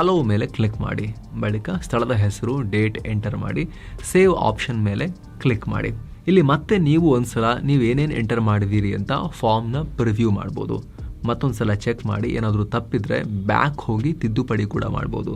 ಅಲೋವ್ ಮೇಲೆ ಕ್ಲಿಕ್ ಮಾಡಿ. ಬಳಿಕ ಸ್ಥಳದ ಹೆಸರು, ಡೇಟ್ ಎಂಟರ್ ಮಾಡಿ. ಸೇವ್ ಆಪ್ಷನ್ ಮೇಲೆ ಕ್ಲಿಕ್ ಮಾಡಿ. ಇಲ್ಲಿ ಮತ್ತೆ ನೀವು ಒಂದ್ಸಲ ನೀವು ಏನೇನು ಎಂಟರ್ ಮಾಡಿದ್ದೀರಿ ಅಂತ ಫಾರ್ಮ್ನ ಪ್ರಿವ್ಯೂ ಮಾಡ್ಬೋದು. ಮತ್ತೊಂದು ಸಲ ಚೆಕ್ ಮಾಡಿ, ಏನಾದರೂ ತಪ್ಪಿದ್ರೆ ಬ್ಯಾಕ್ ಹೋಗಿ ತಿದ್ದುಪಡಿ ಕೂಡ ಮಾಡ್ಬೋದು.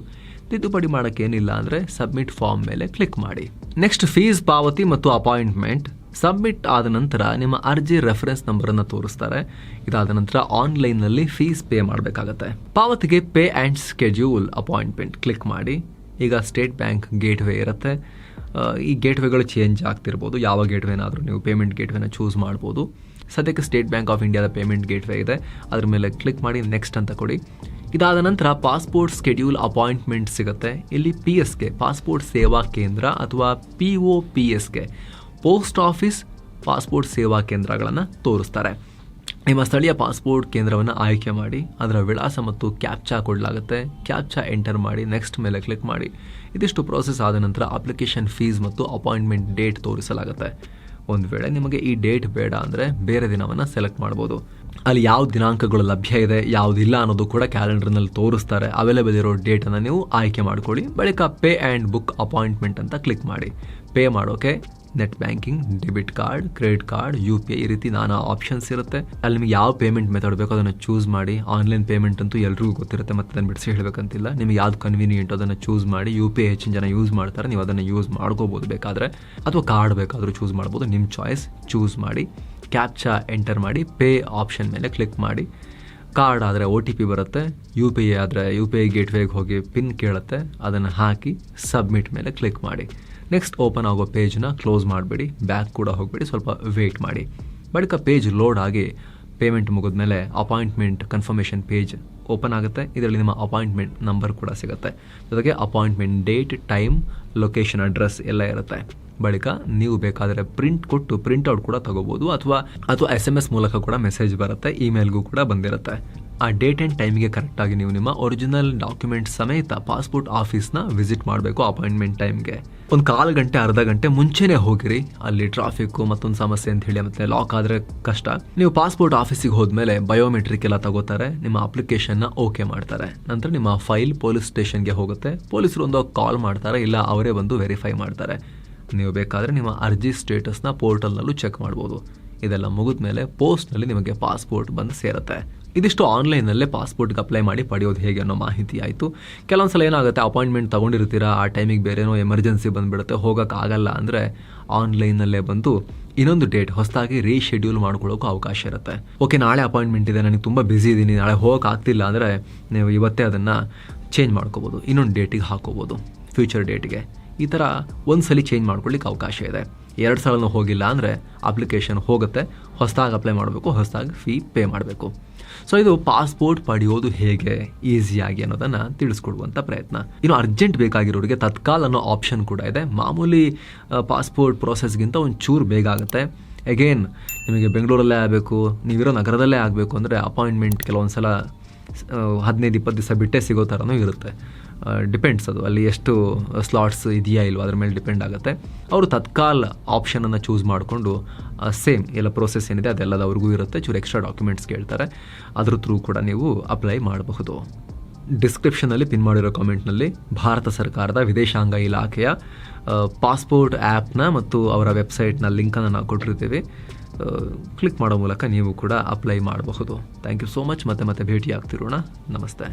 ತಿದ್ದುಪಡಿ ಮಾಡೋಕ್ಕೇನಿಲ್ಲ ಅಂದರೆ ಸಬ್ಮಿಟ್ ಫಾರ್ಮ್ ಮೇಲೆ ಕ್ಲಿಕ್ ಮಾಡಿ. ನೆಕ್ಸ್ಟ್ ಫೀಸ್, ಪಾವತಿ ಮತ್ತು ಅಪಾಯಿಂಟ್ಮೆಂಟ್. ಸಬ್ಮಿಟ್ ಆದ ನಂತರ ನಿಮ್ಮ ಅರ್ಜಿ ರೆಫರೆನ್ಸ್ ನಂಬರನ್ನು ತೋರಿಸ್ತಾರೆ. ಇದಾದ ನಂತರ ಆನ್ಲೈನ್ನಲ್ಲಿ ಫೀಸ್ ಪೇ ಮಾಡಬೇಕಾಗತ್ತೆ. ಪಾವತಿಗೆ pay and schedule appointment click ಮಾಡಿ. ಈಗ ಸ್ಟೇಟ್ ಬ್ಯಾಂಕ್ ಗೇಟ್ವೇ ಇರುತ್ತೆ. ಈ ಗೇಟ್ವೇಗಳು ಚೇಂಜ್ ಆಗ್ತಿರ್ಬೋದು. ಯಾವ ಗೇಟ್ವೇನಾದರೂ ನೀವು ಪೇಮೆಂಟ್ ಗೇಟ್ವೇನ ಚೂಸ್ ಮಾಡ್ಬೋದು. ಸದ್ಯಕ್ಕೆ ಸ್ಟೇಟ್ ಬ್ಯಾಂಕ್ ಆಫ್ ಇಂಡಿಯಾದ ಪೇಮೆಂಟ್ ಗೇಟ್ವೇ ಇದೆ. ಅದ್ರ ಮೇಲೆ ಕ್ಲಿಕ್ ಮಾಡಿ ನೆಕ್ಸ್ಟ್ ಅಂತ ಕೊಡಿ. ಇದಾದ ನಂತರ ಪಾಸ್ಪೋರ್ಟ್ ಸ್ಕೆಡ್ಯೂಲ್ ಅಪಾಯಿಂಟ್ಮೆಂಟ್ ಸಿಗುತ್ತೆ. ಇಲ್ಲಿ ಪಿ ಎಸ್ಗೆ ಪಾಸ್ಪೋರ್ಟ್ ಸೇವಾ ಕೇಂದ್ರ ಅಥವಾ ಪಿ ಒ ಪಿ ಎಸ್ಗೆ ಪೋಸ್ಟ್ ಆಫೀಸ್ ಪಾಸ್ಪೋರ್ಟ್ ಸೇವಾ ಕೇಂದ್ರಗಳನ್ನು ತೋರಿಸ್ತಾರೆ. ನಿಮ್ಮ ಸ್ಥಳೀಯ ಪಾಸ್ಪೋರ್ಟ್ ಕೇಂದ್ರವನ್ನು ಆಯ್ಕೆ ಮಾಡಿ, ಅದರ ವಿಳಾಸ ಮತ್ತು ಕ್ಯಾಪ್ಚಾ ಕೊಡಲಾಗುತ್ತೆ. ಕ್ಯಾಪ್ಚಾ ಎಂಟರ್ ಮಾಡಿ, ನೆಕ್ಸ್ಟ್ ಮೇಲೆ ಕ್ಲಿಕ್ ಮಾಡಿ. ಇದಿಷ್ಟು ಪ್ರೋಸೆಸ್ ಆದ ನಂತರ ಅಪ್ಲಿಕೇಶನ್ ಫೀಸ್ ಮತ್ತು ಅಪಾಯಿಂಟ್ಮೆಂಟ್ ಡೇಟ್ ತೋರಿಸಲಾಗುತ್ತೆ. ಒಂದು ವೇಳೆ ನಿಮಗೆ ಈ ಡೇಟ್ ಬೇಡ ಅಂದರೆ ಬೇರೆ ದಿನವನ್ನು ಸೆಲೆಕ್ಟ್ ಮಾಡ್ಬೋದು. ಅಲ್ಲಿ ಯಾವ ದಿನಾಂಕಗಳು ಲಭ್ಯ ಇದೆ ಯಾವುದಿಲ್ಲ ಅನ್ನೋದು ಕೂಡ ಕ್ಯಾಲೆಂಡರ್ನಲ್ಲಿ ತೋರಿಸ್ತಾರೆ. ಅವೈಲೇಬಲ್ ಇರೋ ಡೇಟನ್ನು ನೀವು ಆಯ್ಕೆ ಮಾಡ್ಕೊಳ್ಳಿ. ಬಳಿಕ ಪೇ ಆ್ಯಂಡ್ ಬುಕ್ ಅಪಾಯಿಂಟ್ಮೆಂಟ್ ಅಂತ ಕ್ಲಿಕ್ ಮಾಡಿ. ಪೇ ಮಾಡೋಕೆ net banking, debit card, credit card, U P I ರೀತಿ ನಾನಾ ಆಪ್ಷನ್ಸ್ ಇರುತ್ತೆ. ಅಲ್ಲಿ ನಿಮಗೆ ಯಾವ ಪೇಮೆಂಟ್ ಮೆಥಡ್ ಬೇಕೋ ಅದನ್ನು ಚೂಸ್ ಮಾಡಿ ಆನ್ಲೈನ್ ಪೇಮೆಂಟ್ ಅಂತೂ ಎಲ್ರಿಗೂ ಗೊತ್ತಿರುತ್ತೆ, ಮತ್ತೆ ಅದನ್ನು ಬಿಡಿಸಿ ಹೇಳಬೇಕಂತಿಲ್ಲ. ನಿಮಗೆ ಯಾವ್ದು ಕನ್ವೀನಿಯೆಂಟ್ ಅದನ್ನು ಚೂಸ್ ಮಾಡಿ, ಯು ಪಿ ಐ ಹೆಚ್ಚಿನ ಜನ ಯೂಸ್ ಮಾಡ್ತಾರೆ, ನೀವು ಅದನ್ನು ಯೂಸ್ ಮಾಡ್ಕೋಬೋದು ಬೇಕಾದರೆ. ಅಥವಾ ಕಾರ್ಡ್ ಬೇಕಾದರೂ ಚೂಸ್ ಮಾಡ್ಬೋದು ನಿಮ್ಮ ಚಾಯ್ಸ್ ಚೂಸ್ ಮಾಡಿ ಕ್ಯಾಪ್ಚಾ ಎಂಟರ್ ಮಾಡಿ ಪೇ ಆಪ್ಷನ್ ಮೇಲೆ ಕ್ಲಿಕ್ ಮಾಡಿ. ಕಾರ್ಡ್ ಆದರೆ ಒ ಟಿ ಪಿ ಬರುತ್ತೆ, ಯು ಪಿ ಐ ಆದರೆ ಯು ಪಿ ಐ ಗೇಟ್ವೇಗೆ ಹೋಗಿ ಪಿನ್ ಕೇಳುತ್ತೆ, ಅದನ್ನು ಹಾಕಿ ಸಬ್ಮಿಟ್ ಮೇಲೆ ಕ್ಲಿಕ್ ಮಾಡಿ. ನೆಕ್ಸ್ಟ್ ಓಪನ್ ಆಗೋ ಪೇಜ್ನ ಕ್ಲೋಸ್ ಮಾಡಬೇಡಿ. ಬ್ಯಾಕ್ ಕೂಡ ಹೋಗಬೇಡಿ. ಸ್ವಲ್ಪ ವೆಯ್ಟ್ ಮಾಡಿ. ಬಳಿಕ ಪೇಜ್ ಲೋಡ್ ಆಗಿ ಪೇಮೆಂಟ್ ಮುಗಿದ್ಮೇಲೆ ಅಪಾಯಿಂಟ್ಮೆಂಟ್ ಕನ್ಫರ್ಮೇಷನ್ ಪೇಜ್ ಓಪನ್ ಆಗುತ್ತೆ. ಇದರಲ್ಲಿ ನಿಮ್ಮ ಅಪಾಯಿಂಟ್ಮೆಂಟ್ ನಂಬರ್ ಕೂಡ ಸಿಗುತ್ತೆ. ಜೊತೆಗೆ appointment date time location address ಎಲ್ಲ ಇರುತ್ತೆ. ಬಳಿಕ ನೀವು ಬೇಕಾದರೆ ಪ್ರಿಂಟ್ ಕೊಟ್ಟು ಪ್ರಿಂಟ್ಔಟ್ ಕೂಡ ತಗೋಬೋದು. ಅಥವಾ ಅಥವಾ ಎಸ್ ಎಂ ಎಸ್ ಮೂಲಕ ಕೂಡ ಮೆಸೇಜ್ ಬರುತ್ತೆ ಇಮೇಲ್ಗೂ ಕೂಡ ಬಂದಿರುತ್ತೆ. ಆ ಡೇಟ್ ಆ್ಯಂಡ್ ಟೈಮಿಗೆ ಕರೆಕ್ಟಾಗಿ ನೀವು ನಿಮ್ಮ ಒರಿಜಿನಲ್ ಡಾಕ್ಯುಮೆಂಟ್ ಸಮೇತ ಪಾಸ್ಪೋರ್ಟ್ ಆಫೀಸ್ನ ವಿಸಿಟ್ ಮಾಡಬೇಕು ಅಪಾಯಿಂಟ್ಮೆಂಟ್ ಟೈಮ್ಗೆ ಒಂದು ಕಾಲು ಗಂಟೆ, ಅರ್ಧ ಗಂಟೆ ಮುಂಚೆನೇ ಹೋಗಿರಿ. ಅಲ್ಲಿ ಟ್ರಾಫಿಕ್ಕು ಮತ್ತೊಂದು ಸಮಸ್ಯೆ ಅಂತ ಹೇಳಿ ಮತ್ತೆ ಲಾಕ್ ಆದರೆ ಕಷ್ಟ. ನೀವು ಪಾಸ್ಪೋರ್ಟ್ ಆಫೀಸಿಗೆ ಹೋದ್ಮೇಲೆ ಬಯೋಮೆಟ್ರಿಕ್ ಎಲ್ಲ ತಗೋತಾರೆ. ನಿಮ್ಮ ಅಪ್ಲಿಕೇಶನ್ನ ಓಕೆ ಮಾಡ್ತಾರೆ. ನಂತರ ನಿಮ್ಮ ಫೈಲ್ ಪೊಲೀಸ್ ಸ್ಟೇಷನ್ಗೆ ಹೋಗುತ್ತೆ. ಪೊಲೀಸರು ಒಂದು ಕಾಲ್ ಮಾಡ್ತಾರೆ, ಇಲ್ಲ ಅವರೇ ಬಂದು ವೆರಿಫೈ ಮಾಡ್ತಾರೆ. ನೀವು ಬೇಕಾದರೆ ನಿಮ್ಮ ಅರ್ಜಿ ಸ್ಟೇಟಸ್ನ ಪೋರ್ಟಲ್ನಲ್ಲೂ ಚೆಕ್ ಮಾಡ್ಬೋದು. ಇದೆಲ್ಲ ಮುಗಿದ ಮೇಲೆ ಪೋಸ್ಟ್ನಲ್ಲಿ ನಿಮಗೆ ಪಾಸ್ಪೋರ್ಟ್ ಬಂದು ಸೇರುತ್ತೆ. ಇದಿಷ್ಟು ಆನ್ಲೈನಲ್ಲೇ ಪಾಸ್ಪೋರ್ಟ್ಗೆ ಅಪ್ಲೈ ಮಾಡಿ ಪಡೆಯೋದು ಹೇಗೆ ಅನ್ನೋ ಮಾಹಿತಿ ಆಯಿತು. ಕೆಲವೊಂದು ಸಲ ಏನಾಗುತ್ತೆ ಅಪಾಯಿಂಟ್ಮೆಂಟ್ ತೊಗೊಂಡಿರ್ತೀರಾ, ಆ ಟೈಮಿಗೆ ಬೇರೆನೋ ಎಮರ್ಜೆನ್ಸಿ ಬಂದುಬಿಡುತ್ತೆ ಹೋಗೋಕ್ಕಾಗಲ್ಲ ಅಂದರೆ ಆನ್ಲೈನಲ್ಲೇ ಬಂದು ಇನ್ನೊಂದು ಡೇಟ್ ಹೊಸದಾಗಿ ರೀಶೆಡ್ಯೂಲ್ ಮಾಡ್ಕೊಳ್ಳೋಕ್ಕೂ ಅವಕಾಶ ಇರುತ್ತೆ. ಓಕೆ ನಾಳೆ ಅಪಾಯಿಂಟ್ಮೆಂಟ್ ಇದೆ, ನನಗೆ ತುಂಬ ಬ್ಯುಸಿ ಇದ್ದೀನಿ ನಾಳೆ ಹೋಗೋಕೆ ಆಗ್ತಿಲ್ಲ ಅಂದರೆ ನೀವು ಇವತ್ತೇ ಅದನ್ನು ಚೇಂಜ್ ಮಾಡ್ಕೋಬೋದು, ಇನ್ನೊಂದು ಡೇಟಿಗೆ ಹಾಕೋಬೋದು ಫ್ಯೂಚರ್ ಡೇಟ್ಗೆ ಈ ಥರ ಒಂದು ಚೇಂಜ್ ಮಾಡ್ಕೊಳ್ಳಿಕ್ಕೆ ಅವಕಾಶ ಇದೆ. ಎರಡು ಸಲನೂ ಹೋಗಿಲ್ಲ ಅಂದರೆ ಅಪ್ಲಿಕೇಶನ್ ಹೋಗುತ್ತೆ, ಹೊಸದಾಗಿ ಅಪ್ಲೈ ಮಾಡಬೇಕು, ಹೊಸದಾಗಿ ಫೀ ಪೇ ಮಾಡಬೇಕು. ಸೊ ಇದು ಪಾಸ್ಪೋರ್ಟ್ ಪಡೆಯೋದು ಹೇಗೆ ಈಸಿಯಾಗಿ ಅನ್ನೋದನ್ನು ತಿಳಿಸ್ಕೊಡುವಂಥ ಪ್ರಯತ್ನ. ಇನ್ನು ಅರ್ಜೆಂಟ್ ಬೇಕಾಗಿರೋರಿಗೆ ತತ್ಕಾಲ ಅನ್ನೋ ಆಪ್ಷನ್ ಕೂಡ ಇದೆ. ಮಾಮೂಲಿ ಪಾಸ್ಪೋರ್ಟ್ ಪ್ರೋಸೆಸ್ಗಿಂತ ಒಂದು ಚೂರು ಬೇಗ ಆಗುತ್ತೆ. ಅಗೇನ್ ನಿಮಗೆ ಬೆಂಗಳೂರಲ್ಲೇ ಆಗಬೇಕು, ನೀವಿರೋ ನಗರದಲ್ಲೇ ಆಗಬೇಕು ಅಂದರೆ ಅಪಾಯಿಂಟ್ಮೆಂಟ್ ಕೆಲವೊಂದು ಸಲ ಹದಿನೈದು, ಇಪ್ಪತ್ತು ದಿವಸ ಬಿಟ್ಟೇ ಸಿಗೋ ಥರನೂ ಇರುತ್ತೆ. ಡಿಪೆಂಡ್ಸ್ ಅದು. ಅಲ್ಲಿ ಎಷ್ಟು ಸ್ಲಾಟ್ಸ್ ಇದೆಯಾ ಇಲ್ವೋ, ಅದ್ರ ಮೇಲೆ ಡಿಪೆಂಡ್ ಆಗುತ್ತೆ. ಅವರು ತತ್ಕಾಲ ಆಪ್ಷನನ್ನು ಚೂಸ್ ಮಾಡಿಕೊಂಡು ಸೇಮ್ ಎಲ್ಲ ಪ್ರೋಸೆಸ್ ಏನಿದೆ ಅದೆಲ್ಲದ ಅವ್ರಿಗೂ ಇರುತ್ತೆ. ಚೂರು ಎಕ್ಸ್ಟ್ರಾ ಡಾಕ್ಯುಮೆಂಟ್ಸ್ ಕೇಳ್ತಾರೆ. ಅದ್ರ ಥ್ರೂ ಕೂಡ ನೀವು ಅಪ್ಲೈ ಮಾಡಬಹುದು. ಡಿಸ್ಕ್ರಿಪ್ಷನಲ್ಲಿ ಪಿನ್ ಮಾಡಿರೋ ಕಾಮೆಂಟ್ನಲ್ಲಿ ಭಾರತ ಸರ್ಕಾರದ ವಿದೇಶಾಂಗ ಇಲಾಖೆಯ ಪಾಸ್ಪೋರ್ಟ್ ಆ್ಯಪ್ನ ಮತ್ತು ಅವರ ವೆಬ್ಸೈಟ್ನ ಲಿಂಕನ್ನು ನಾವು ಕೊಟ್ಟಿರ್ತೀವಿ. ಕ್ಲಿಕ್ ಮಾಡೋ ಮೂಲಕ ನೀವು ಕೂಡ ಅಪ್ಲೈ ಮಾಡಬಹುದು. ಥ್ಯಾಂಕ್ ಯು ಸೋ ಮಚ್ ಮತ್ತೆ ಮತ್ತೆ ಭೇಟಿ ಆಗ್ತಿರೋಣ ನಮಸ್ತೆ.